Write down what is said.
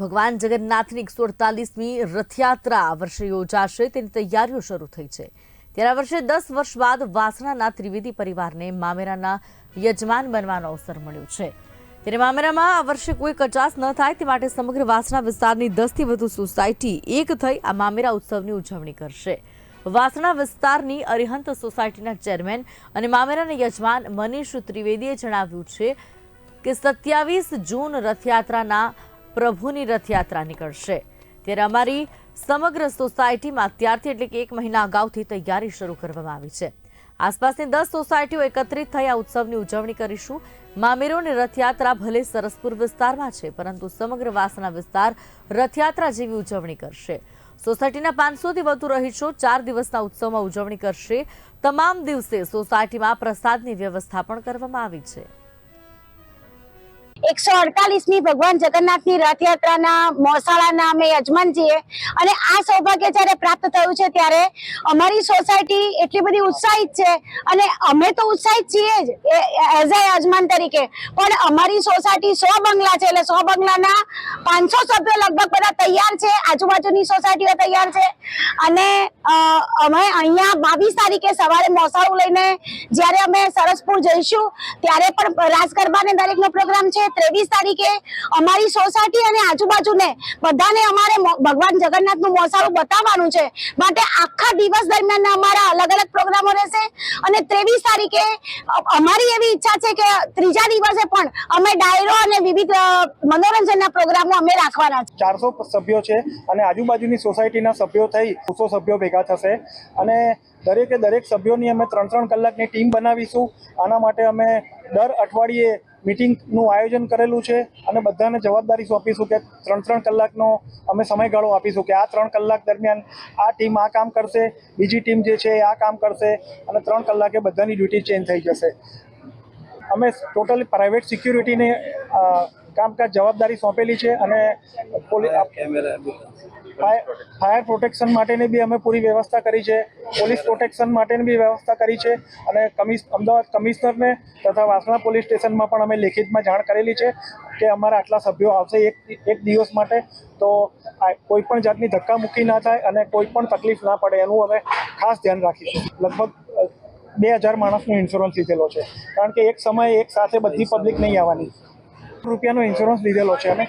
ભગવાન જગન્નાથની એકસો અડતાલીસમી રથયાત્રા આ વર્ષે યોજાશે, તેની તૈયારીઓ શરૂ થઈ છે. ત્યારે આ વર્ષે દસ વર્ષ બાદ વાસણાના ત્રિવેદી પરિવારને મામેરાના યજમાન બનવાનો અવસર મળ્યો છે. ત્યારે મામેરામાં આ વર્ષે કોઈ કચાસ ન થાય, તે માટે સમગ્ર વાસણા વિસ્તારની દસથી વધુ સોસાયટી એક થઈ આ મામેરા ઉત્સવની ઉજવણી કરશે. વાસણા વિસ્તારની અરિહંત સોસાયટીના ચેરમેન અને મામેરાના યજમાન મનીષ ત્રિવેદીએ જણાવ્યું છે કે સત્યાવીસ જૂન રથયાત્રાના પ્રભુની રથયાત્રા નીકળશે. ત્યારે અમારી સમગ્ર સોસાયટીમાં અત્યારથી એટલે કે એક મહિના અગાઉથી તૈયારી શરૂ કરવામાં આવી છે. આસપાસની દસ સોસાયટીઓ એકત્રિત થઈ આ ઉત્સવની ઉજવણી કરીશું. મામેરોની રથયાત્રા ભલે સરસપુર વિસ્તારમાં છે, પરંતુ સમગ્ર વાસના વિસ્તાર રથયાત્રા જેવી ઉજવણી કરશે. સોસાયટીના પાંચસોથી વધુ રહીશો ચાર દિવસના ઉત્સવમાં ઉજવણી કરશે. તમામ દિવસે સોસાયટીમાં પ્રસાદની વ્યવસ્થા પણ કરવામાં આવી છે. એકસો અડતાલીસમી ભગવાન જગન્નાથની રથયાત્રાના મોસાળાના અમે યજમાન છીએ અને આ સૌભાગ્ય જ્યારે પ્રાપ્ત થયું છે ત્યારે અમારી સોસાયટી એટલી બધી ઉત્સાહિત છે અને અમે તો ઉત્સાહિત છીએ જ એઝ અ યજમાન તરીકે. પણ અમારી સોસાયટી સો બંગલા છે એટલે સો બંગલાના પાંચસો સભ્યો લગભગ બધા તૈયાર છે, આજુબાજુની સોસાયટીઓ તૈયાર છે. અને અમે અહીંયા બાવીસ તારીખે સવારે મોસાળું લઈને જ્યારે અમે સરસપુર જઈશું, ત્યારે પણ રાસ ગરબા ને દરેકનો પ્રોગ્રામ છે. ત્રેવીસ તારીખે અમારી સોસાયટી અને આજુબાજુને બધાને અમારે ભગવાન જગન્નાથનું મોસાળું બતાવવાનું છે. માટે આખા દિવસ દરમિયાન અમારા અલગ અલગ પ્રોગ્રામો રહેશે. અને ત્રેવીસ તારીખે અમારી એવી ઈચ્છા છે કે ત્રીજા દિવસે પણ અમે ડાયરો અને વિવિધ મનોરંજનના પ્રોગ્રામો અમે રાખવાના છે. ચારસો સભ્યો છે અને આજુબાજુની સોસાયટીના સભ્યો થઈ ખુશો સભ્યો ભેગા થશે. અને દરેકે દરેક સભ્યોની અમે ત્રણ ત્રણ કલાકની ટીમ બનાવીશું. આના માટે અમે દર અઠવાડિયે મિટિંગનું આયોજન કરેલું છે અને બધાને જવાબદારી સોંપીશું કે ત્રણ ત્રણ કલાકનો અમે સમયગાળો આપીશું કે આ ત્રણ કલાક દરમિયાન આ ટીમ આ કામ કરશે, બીજી ટીમ જે છે એ આ કામ કરશે અને ત્રણ કલાકે બધાની ડ્યુટી ચેન્જ થઈ જશે. અમે ટોટલી પ્રાઇવેટ સિક્યુરિટીને કામકાજ જવાબદારી સોંપેલી છે અને ફાયર પ્રોટેક્શન. માટેની બી અમે પૂરી વ્યવસ્થા કરી છે. પોલીસ પ્રોટેક્શન માટેની બી વ્યવસ્થા કરી છે. અને કમિશ અમદાવાદ કમિશનરને તથા વાસણા પોલીસ સ્ટેશનમાં પણ અમે લેખિતમાં જાણ કરેલી છે કે અમારા આટલા સભ્યો આવશે એક એક દિવસ માટે. તો આ કોઈ પણ જાતની ધક્કામુક્કી ના થાય અને કોઈ પણ તકલીફ ના પડે એનું અમે ખાસ ધ્યાન રાખીશું. લગભગ બે હજાર માણસનો ઇન્સ્યોરન્સ લીધેલો છે. કારણ કે એક સમયે એક સાથે બધી પબ્લિક નહીં આવવાની. રૂપિયાનો ઇન્સ્યોરન્સ લીધેલો છે અમે.